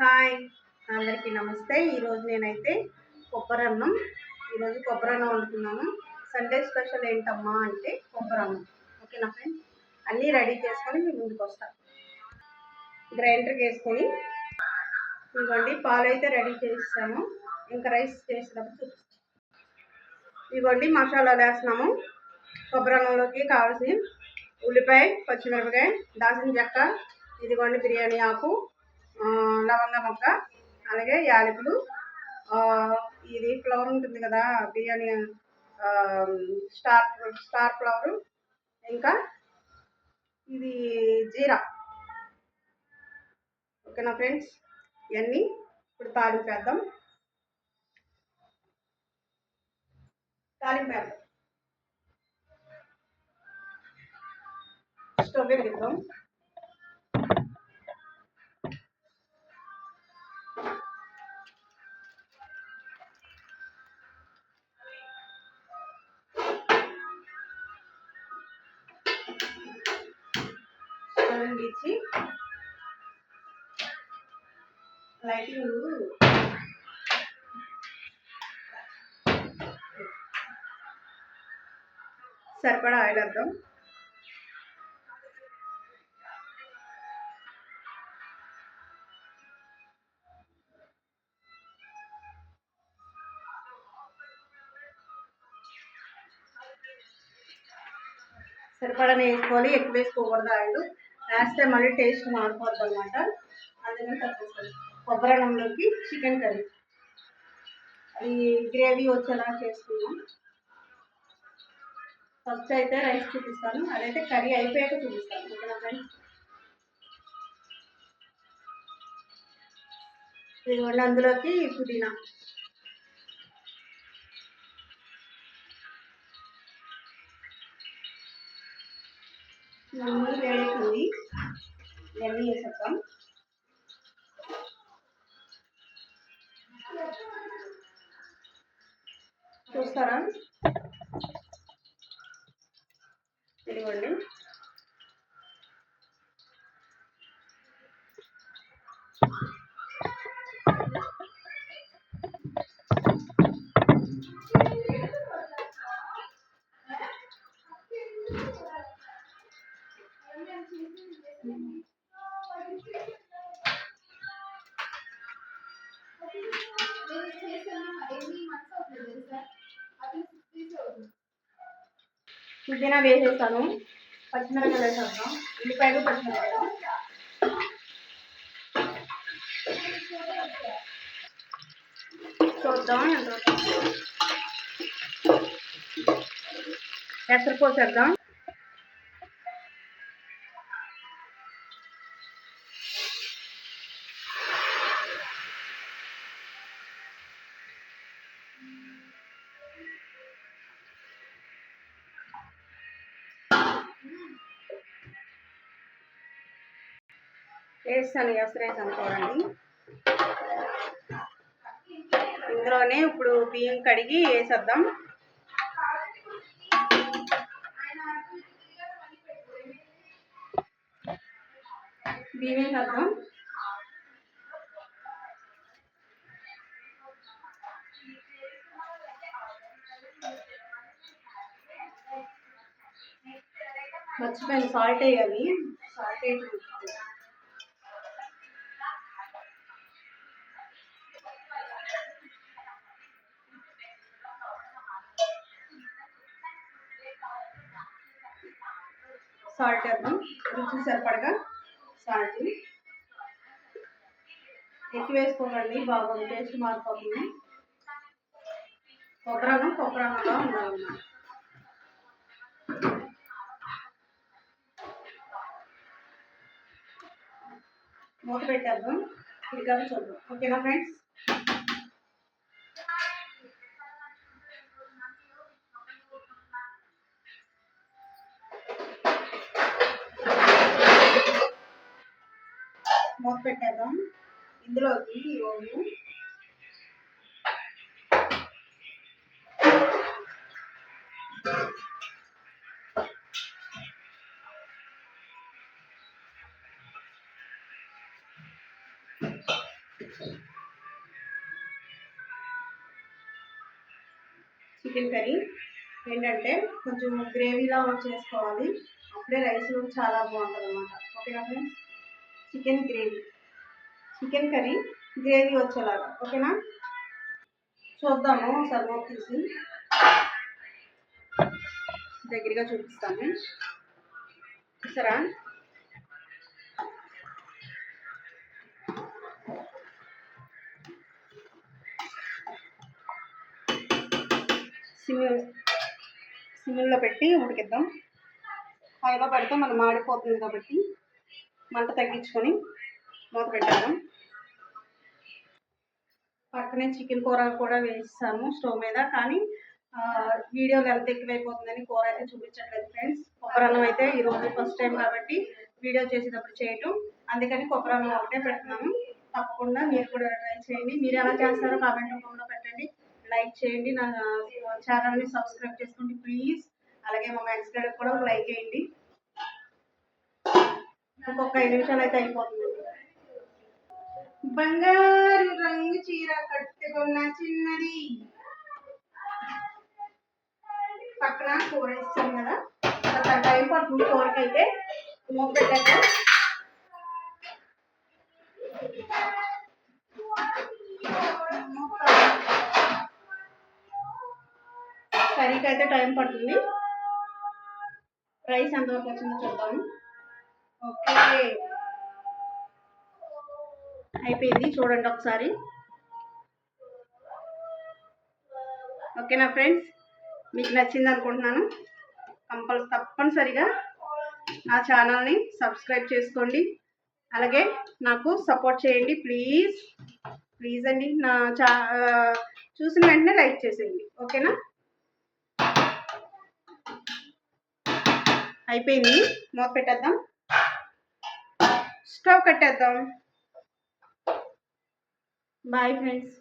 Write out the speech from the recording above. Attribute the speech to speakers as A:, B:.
A: Hi. అందరికీ నమస్తే. ఈరోజు నేనైతే కొబ్బరి అన్నం ఈరోజు కొబ్బరి అన్నం వండుతున్నాను. సండే స్పెషల్ ఏంటమ్మా అంటే కొబ్బరి అన్నం ఓకేనా ఫ్రెండ్స్ అన్నీ రెడీ చేసుకొని మీ ముందుకు వస్తాను గ్రైండర్కి వేసుకొని ఇదిగోండి పాలు అయితే రెడీ చేసాము. ఇంకా రైస్ చేసినప్పుడు చూపిస్తాం. ఇదిగోండి మసాలాలు వేస్తున్నాము. కొబ్బరి అన్నంలోకి కావాల్సిన ఉల్లిపాయ పచ్చిమిరపకాయ దాసిన చెక్క ఇదిగోండి బిర్యానీ ఆకు. లవంగ మొక్క అలాగే యాలకులు ఇది ఫ్లవర్ ఉంటుంది కదా బిర్యానీ స్టార్ స్టార్ ఫ్లవర్ ఇంకా ఇది జీరా. ఓకేనా ఫ్రెండ్స్? ఇవన్నీ ఇప్పుడు తాలింపు వేద్దాం. తాలింపు వేద్దాం. స్టవ్ వెలిగిద్దాం. కలరింగ్ ఇచ్చి లైటింగ్ సరిపడా ఆయిల్ వేద్దాం సరిపడా వేసుకోవాలి ఎక్కువ వేసుకోకూడదు ఆయిల్. వేస్తే మళ్ళీ టేస్ట్ మారిపోద్ది అనమాట అందుకని తప్పేసుకోవాలి కొబ్బరి అన్నంలోకి చికెన్ కర్రీ అది గ్రేవీ వచ్చేలా చేసుకున్నాం ఫస్ట్ అయితే రైస్ చూపిస్తాను. అదైతే కర్రీ అయిపోయాక చూపిస్తాను. ఓకేనా ఫ్రెండ్స్ ఇదిగోండి అందులోకి పుదీనా. నూనె వేడెక్కింది ఇవన్నీ వేసేద్దాం చూస్తారా? ఇదిగోండి పుదీనా వేసేస్తాను. పచ్చిమిరపకాయలు వేసేస్తాం ఉల్లిపాయలు పచ్చిమిరపకాయలు. చూద్దాం ఎంత అవుతుందో. ఎసరు పోసేద్దాం వేస్తాను ఎసరు వేసాను చూడండి ఇందులోనే ఇప్పుడు బియ్యం కడిగి వేసేద్దాం. బియ్యం వేసేద్దాం. మర్చిపోయాను సాల్ట్ వేయాలి. సాల్ట్ వేసి సాల్ట్ వేద్దాం. రుచి సరిపడగా సాల్ట్. ఎక్కువ వేసుకోకండి బాగుంది టేస్ట్ మారిపోతుంది. కొబ్బరన్నం కొబ్బరన్నంగా ఉండాలన్నమాట. మూత పెట్టేద్దాం. ఇదిగా చూద్దాం. ఓకేనా ఫ్రెండ్స్? మూత పెట్టేద్దాం. ఇందులోకి ఈరోజు చికెన్ కర్రీ. ఏంటంటే కొంచెం గ్రేవీలా వచ్చేసుకోవాలి అప్పుడే రైస్లో చాలా బాగుంటుంది అనమాట ఓకేనా friends chicken gravy. Chicken curry gravy వచ్చేలాగా. ఓకేనా? చూద్దాము ఒకసారి మూత తీసి దగ్గరగా చూపిస్తాను. చూసారా? సిమ్ సిమ్లో పెట్టి ఉడికిద్దాం. హైలో పెడితే మనం మాడిపోతుంది కాబట్టి మంట తగ్గించుకొని మూత పెట్టాను. పక్కనే చికెన్ కూర కూడా వేస్తాము స్టవ్ మీద. కానీ వీడియో వీడియోలో ఎంత ఎక్కువైపోతుందని కూర అయితే చూపించట్లేదు ఫ్రెండ్స్. కొబ్బరన్నం అయితే ఈరోజు ఫస్ట్ టైం కాబట్టి వీడియో చేసేటప్పుడు చేయటం. అందుకని కొబ్బరన్నం ఒకటే పెడుతున్నాను. తప్పకుండా మీరు కూడా ట్రై చేయండి. మీరు ఎలా చేస్తారో కామెంట్ రూపంలో పెట్టండి. లైక్ చేయండి. నా ఛానల్ని సబ్స్క్రైబ్ చేసుకోండి ప్లీజ్. అలాగే మా మ్యాక్స్ గడికి కూడా లైక్ చేయండి ఇంకొక ఐదు నిమిషాలు అయితే అయిపోతుంది. బంగారు రంగు చీర కట్టుకున్న చిన్నది. పక్కన కూర ఇస్తాం కదా. అంత టైం పడుతుంది కూరకైతే మూత పెట్టాక. కర్రీకి అయితే టైం పడుతుంది. రైస్ ఎంతవరకు వచ్చిందో చూద్దాము ఓకే. అయిపోయింది. చూడండి ఒకసారి. ఓకేనా ఫ్రెండ్స్ మీకు నచ్చింది అనుకుంటున్నాను. కంపల్ తప్పనిసరిగా నా ఛానల్ని సబ్స్క్రైబ్ చేసుకోండి. అలాగే నాకు సపోర్ట్ చేయండి. ప్లీజ్ ప్లీజ్ అండి. నా చా చూసిన వెంటనే లైక్ చేసేయండి. ఓకేనా? అయిపోయింది. మూత పెట్టేద్దాం. Stove కట్టేద్దాం bye friends